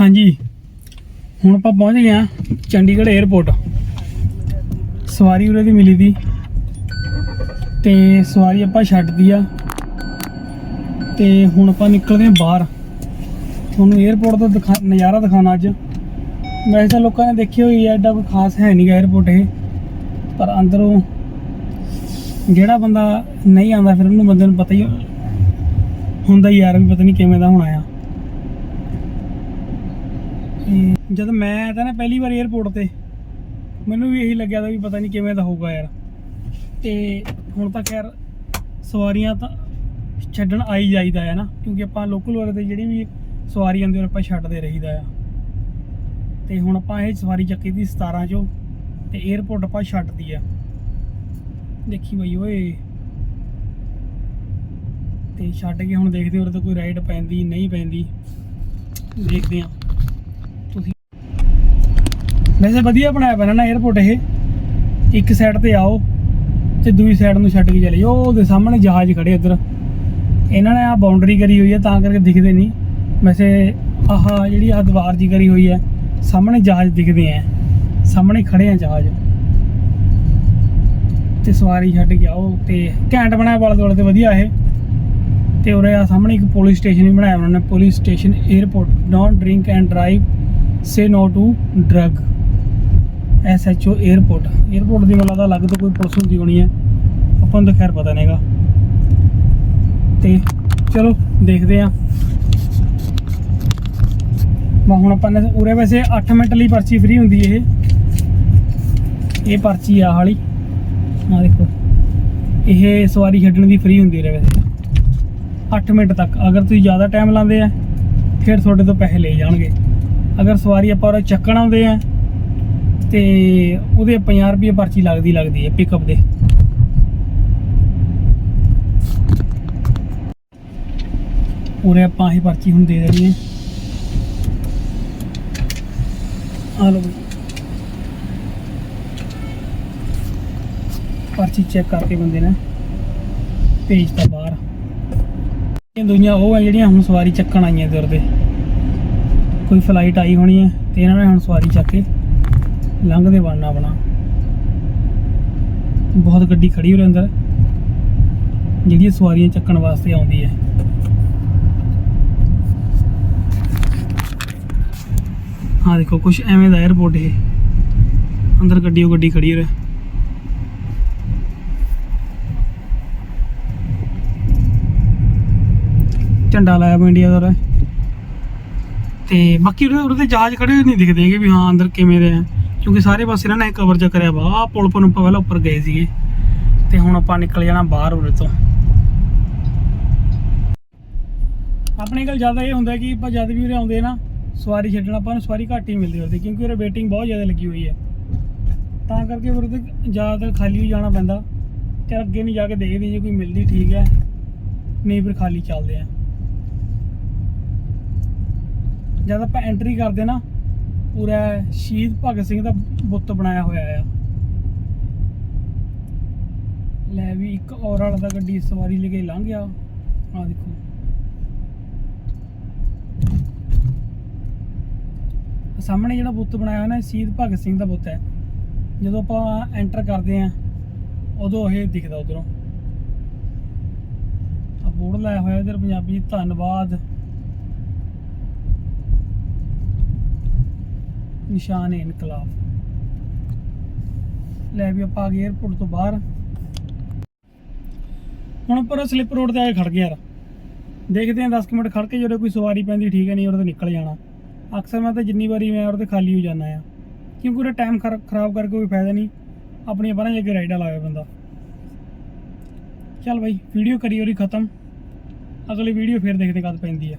ਹਾਂਜੀ। ਹੁਣ ਆਪਾਂ ਪਹੁੰਚ ਗਏ ਆ ਚੰਡੀਗੜ੍ਹ 에ਅਰਪੋਰਟ ਸਵਾਰੀ ਉਹਦੇ ਦੀ ਮਿਲੀ ਦੀ। ਤੇ ਸਵਾਰੀ ਆਪਾਂ ਛੱਡਦੀ ਆ। ਤੇ ਹੁਣ ਆਪਾਂ ਨਿਕਲਦੇ ਆ ਬਾਹਰ। ਤੁਹਾਨੂੰ 에ਅਰਪੋਰਟ ਦਾ ਦਿਖਾ ਨਜ਼ਾਰਾ ਦਿਖਾਣਾ ਅੱਜ। ਵੈਸੇ ਤਾਂ ਲੋਕਾਂ ਨੇ ਦੇਖੀ ਹੋਈ ਐ ਐਡਾ ਕੋਈ ਖਾਸ ਹੈ ਨਹੀਂਗਾ 에ਅਰਪੋਰਟ ਇਹ। ਪਰ ਅੰਦਰੋਂ ਜਿਹੜਾ ਬੰਦਾ ਨਹੀਂ ਆਉਂਦਾ, ਫਿਰ ਉਹਨੂੰ ਬੰਦੇ ਨੂੰ ਪਤਾ ਹੀ ਹੁੰਦਾ ਯਾਰ ਵੀ ਪਤਾ ਨਹੀਂ ਕਿਵੇਂ ਦਾ ਹੋਣਾ ਆ ਜਦ ਮੈਂ ਆਇਆ ਤਾਂ ਨਾ ਪਹਿਲੀ ਵਾਰ 에ਅਰਪੋਰਟ ਤੇ, ਮੈਨੂੰ ਵੀ ਇਹੀ ਲੱਗਿਆ ਤਾਂ ਵੀ ਪਤਾ ਨਹੀਂ ਕਿਵੇਂ ਦਾ ਹੋਊਗਾ ਯਾਰ। ਤੇ ਹੁਣ ਤਾਂ ਖੈਰ ਸਵਾਰੀਆਂ ਤਾਂ ਛੱਡਣ ਆਈ ਜਾਈਦਾ ਹੈ ਨਾ, ਕਿਉਂਕਿ ਆਪਾਂ ਲੋਕਲ ਵਾਲੇ ਤੇ ਜਿਹੜੀ ਵੀ ਸਵਾਰੀ ਆਉਂਦੀ ਉਹ ਆਪਾਂ ਛੱਡਦੇ ਰਹੀਦਾ ਆ। ਤੇ ਹੁਣ ਆਪਾਂ ਇਹ ਸਵਾਰੀ ਚੱਕੀ ਦੀ 17 ਚੋਂ, ਤੇ 에ਅਰਪੋਰਟ ਆਪਾਂ ਛੱਡਦੀ ਆ। ਦੇਖੀ ਬਈ ਓਏ। ਤੇ ਛੱਡ ਕੇ ਹੁਣ ਦੇਖਦੇ ਹਾਂ ਉਰੇ ਤਾਂ ਕੋਈ ਰਾਈਡ ਪੈਂਦੀ, ਨਹੀਂ ਪੈਂਦੀ। ਦੇਖਦੇ ਆ। ਵੈਸੇ ਵਧੀਆ ਬਣਾਇਆ ਪੈਣਾ ਨਾ 에ਅਰਪੋਰਟ ਇਹ। ਇੱਕ ਸਾਈਡ ਤੇ ਆਓ ਤੇ ਦੂਜੀ ਸਾਈਡ ਨੂੰ ਛੱਡ ਕੇ ਚਲੇ ਜਾਓ। ਉਹਦੇ ਸਾਹਮਣੇ ਜਹਾਜ਼ ਖੜੇ ਇੱਧਰ। ਇਹਨਾਂ ਨੇ ਆ ਬਾਉਂਡਰੀ ਕਰੀ ਹੋਈ ਹੈ ਤਾਂ ਕਰਕੇ ਦਿਖਦੇ ਨਹੀਂ। ਵੈਸੇ ਆਹ ਜਿਹੜੀ ਆ ਦੀਵਾਰ ਜੀ ਕਰੀ ਹੋਈ ਹੈ ਸਾਹਮਣੇ ਜਹਾਜ਼ ਦਿਖਦੇ ਆ। ਸਾਹਮਣੇ ਖੜੇ ਆ ਜਹਾਜ਼। ਤੇ ਸਵਾਰੀ ਛੱਡ ਕੇ ਆਓ ਤੇ ਘੈਂਟ ਬਣਾਇਆ ਵਾਲੇ ਦੁਆਲੇ ਤੇ ਵਧੀਆ ਇਹ। ਤੇ ਉਰੇ ਆ ਸਾਹਮਣੇ ਇੱਕ ਪੁਲਿਸ ਸਟੇਸ਼ਨ ਵੀ ਬਣਾਇਆ ਉਹਨਾਂ ਨੇ। Police station airport don't drink and drive say no to drug SHO airport airport ਦੀ ਗੱਲ ਦਾ ਅਲੱਗ ਤੋਂ ਕੋਈ ਪੁਲਿਸ ਹੁੰਦੀ ਹੋਣੀ ਹੈ। ਆਪਾਂ ਨੂੰ ਤਾਂ ਖੈਰ ਪਤਾ ਨਹੀਂਗਾ। ਤੇ ਚਲੋ, ਦੇਖਦੇ ਆ ਮੈਂ ਹੁਣ ਆਪਾਂ ਨੇ ਉਰੇ ਵੈਸੇ 8 ਮਿੰਟ ਲਈ ਪਰਚੀ ਫ੍ਰੀ ਹੁੰਦੀ ਇਹ। ਇਹ ਪਰਚੀ ਆ ਹਾਲੀ। ਆ ਦੇਖੋ। ਇਹ ਸਵਾਰੀ ਛੱਡਣ ਦੀ ਫ੍ਰੀ ਹੁੰਦੀ ਹੈ ਵੈਸੇ। 8 ਮਿੰਟ ਤੱਕ। ਅਗਰ ਤੁਸੀਂ ਜ਼ਿਆਦਾ ਟਾਈਮ ਲਾਉਂਦੇ ਆ, ਫਿਰ ਤੁਹਾਡੇ ਤੋਂ ਪੈਸੇ ਲੈ ਜਾਣਗੇ। ਅਗਰ ਸਵਾਰੀ ਆਪਾਂ ਉਹ ਚੱਕਣ ਆਉਂਦੇ ਆ ਤੇ ਉਹਦੇ 50 ਰੁਪਏ ਪਰਚੀ ਲੱਗਦੀ ਲੱਗਦੀ ਹੈ ਪਿਕਅਪ ਦੇ। ਉਰੇ ਆਪਾਂ ਇਹ ਪਰਚੀ ਹੁਣ ਦੇ ਦੇਣੀ ਹੈ। ਆ ਲਓ ਪਰਚੀ ਚੈੱਕ ਕਰਕੇ ਬੰਦੇ ਨੇ ਭੇਜ ਭੇਜਤਾ ਬਾਹਰ। ਇਹ ਦੁਨੀਆ ਉਹ ਹੈ ਜਿਹੜੀਆਂ ਹੁਣ ਸਵਾਰੀ ਚੱਕਣ ਆਈਆਂ ਦਰ ਦੇ। ਕੋਈ ਫਲਾਈਟ ਆਈ ਹੋਣੀ ਹੈ ਤੇ ਇਹਨਾਂ ਨੇ ਹੁਣ ਸਵਾਰੀ ਚੱਕ ਕੇ ਲੰਘਦੇ ਬਣਨਾ ਆਪਣਾ। ਬਹੁਤ ਗੱਡੀ ਖੜੀ ਹੋ ਅੰਦਰ। ਜਿਹੜੀ ਸਵਾਰੀਆਂ ਚੱਕਣ ਵਾਸਤੇ ਆਉਂਦੀ ਹੈ। ਹਾਂ ਦੇਖੋ ਕੁਝ ਐਵੇਂ ਦਾ 에어ਪੋਰਟ ਇਹ। ਅੰਦਰ ਗੱਡੀ ਉਹ ਗੱਡੀ ਖੜੀ ਹੋ ਝੰਡਾ ਲਾਇਆ ਵਾ ਇੰਡੀਆ ਦਾ ਉਰੇ। ਤੇ ਬਾਕੀ ਉਹਦੇ ਉਹਦੇ ਤੇ ਜਹਾਜ਼ ਖੜੇ ਹੋਏ ਨਹੀਂ ਦਿਖਦੇ ਹੈਗੇ ਵੀ ਹਾਂ, ਅੰਦਰ ਕਿਵੇਂ ਦੇ ਆ। ਕਿਉਂਕਿ ਸਾਰੇ ਪਾਸੇ ਇਹਨਾਂ ਨੇ ਕਵਰ ਜਾ ਕਰਿਆ ਵਾ। ਆਹ ਪੁਲ ਪਰ ਨੂੰ ਆਪਾਂ ਪਹਿਲਾਂ ਉੱਪਰ ਗਏ ਸੀਗੇ। ਤੇ ਹੁਣ ਆਪਾਂ ਨਿਕਲ ਜਾਣਾ ਬਾਹਰ ਉਰੇ ਤੋਂ। ਆਪਣੇ ਕੋਲ ਜ਼ਿਆਦਾ ਇਹ ਹੁੰਦਾ ਕਿ ਆਪਾਂ ਜਦ ਵੀ ਉਰੇ ਆਉਂਦੇ ਨਾ, ਸਵਾਰੀ ਛੱਡਣ ਆਪਾਂ ਨੂੰ ਸਵਾਰੀ ਘੱਟ ਹੀ ਮਿਲਦੀ ਉਰੇ ਕਿਉਂਕਿ ਉਰੇ ਵੇਟਿੰਗ ਬਹੁਤ ਜ਼ਿਆਦਾ ਲੱਗੀ ਹੋਈ ਹੈ। ਤਾਂ ਕਰਕੇ ਉਰੇ ਤੇ ਜ਼ਿਆਦਾਤਰ ਖਾਲੀ ਹੀ ਜਾਣਾ ਪੈਂਦਾ। ਤੇ ਅੱਗੇ ਨਹੀਂ ਜਾ ਕੇ ਦੇਖਦੇ ਜੇ ਕੋਈ ਮਿਲਦੀ ਠੀਕ ਹੈ। ਨਹੀਂ ਫਿਰ ਖਾਲੀ ਚੱਲਦੇ ਆ ਜਦ ਆਪਾਂ ਐਂਟਰੀ ਕਰਦੇ ਨਾ ਪੂਰਾ ਸ਼ਹੀਦ ਭਗਤ ਸਿੰਘ ਦਾ ਬੁੱਤ ਬਣਾਇਆ ਹੋਇਆ ਆ। ਲੈ ਵੀ ਇੱਕ ਔਰ ਵਾਲਾ ਦਾ ਗੱਡੀ ਸਵਾਰੀ ਲੈ ਕੇ ਲੰਘ ਗਿਆ। ਆ ਦੇਖੋ। ਸਾਹਮਣੇ ਜਿਹੜਾ ਬੁੱਤ ਬਣਾਇਆ ਹੋਇਆ ਨਾ ਸ਼ਹੀਦ ਭਗਤ ਸਿੰਘ ਦਾ ਬੁੱਤ ਹੈ। ਜਦੋਂ ਆਪਾਂ ਐਂਟਰ ਕਰਦੇ ਆ ਉਦੋਂ ਇਹ ਦਿਖਦਾ ਉਧਰੋਂ। ਆ ਬੋਰਡ ਲਾਇਆ ਹੋਇਆ ਇਧਰ ਪੰਜਾਬੀ, ਧੰਨਵਾਦ। ਨਿਸ਼ਾਨ ਇਨਕਲਾਬ। ਲੈ ਵੀ ਆਪਾਂ ਆ ਗਏ 에어ਪੋਰਟ ਤੋਂ ਬਾਹਰ। ਹੁਣ ਪਰ ਸਲਿੱਪ ਰੋਡ ਤੇ ਆ ਕੇ ਖੜ ਗਏ ਯਾਰ। ਦੇਖਦੇ ਆਂ 10 ਕੁ ਮਿੰਟ ਖੜ ਕੇ ਜਦੋਂ ਕੋਈ ਸਵਾਰੀ ਪੈਂਦੀ ਠੀਕ ਹੈ ਨਹੀਂ ਉਹਦੇ ਤੇ ਨਿਕਲ ਜਾਣਾ। ਅਕਸਰ ਮੈਂ ਤਾਂ ਜਿੰਨੀ ਵਾਰੀ ਮੈਂ ਉਹਦੇ ਖਾਲੀ ਹੋ ਜਾਂਦਾ ਆ ਕਿਉਂਕਿ ਉਹਦਾ ਟਾਈਮ ਖਰਾਬ ਕਰਕੇ ਕੋਈ ਫਾਇਦਾ ਨਹੀਂ। ਆਪਣੀਆਂ ਬਾਰਾਂ ਅੱਗੇ ਰਾਈਡਾਂ ਲਾਵੇ ਬੰਦਾ। ਚੱਲ ਬਾਈ ਵੀਡੀਓ ਕਰੀ, ਉਹਦੀ ਖਤਮ। ਅਗਲੀ ਵੀਡੀਓ ਫੇਰ ਦੇਖਦੇ ਕਦ ਪੈਂਦੀ ਆ।